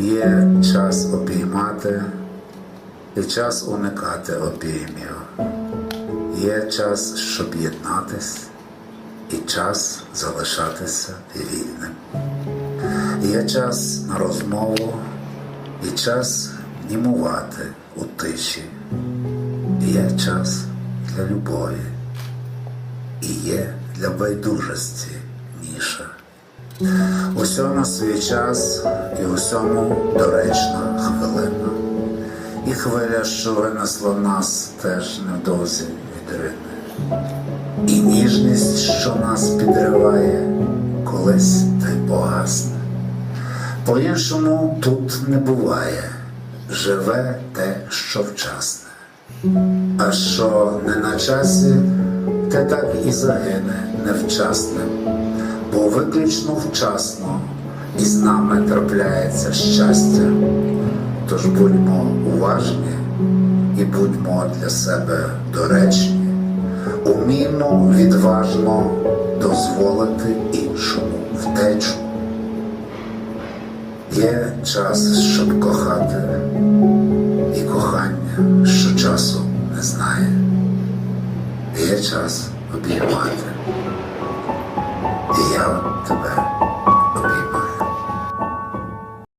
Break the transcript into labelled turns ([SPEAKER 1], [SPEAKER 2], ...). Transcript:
[SPEAKER 1] Є час обіймати і час уникати обіймів. Є час, щоб єднатись, і час залишатися вільним. Є час на розмову і час німувати у тиші. Є час для любові і є для байдужості ніша. Усьому свій час і усьому доречна хвилина. І хвиля, що винесла нас, теж невдовзі відрине. І ніжність, що нас підриває, колись та й погасне. По-іншому тут не буває, живе те, що вчасне. А що не на часі, те так і загине невчасним, бо виключно вчасно і з нами трапляється щастя. Тож будьмо уважні і будьмо для себе доречні, уміймо відважно дозволити іншому втечу. Є час, щоб кохати, і кохання, що часу не знає. Є час обіймати. 怎么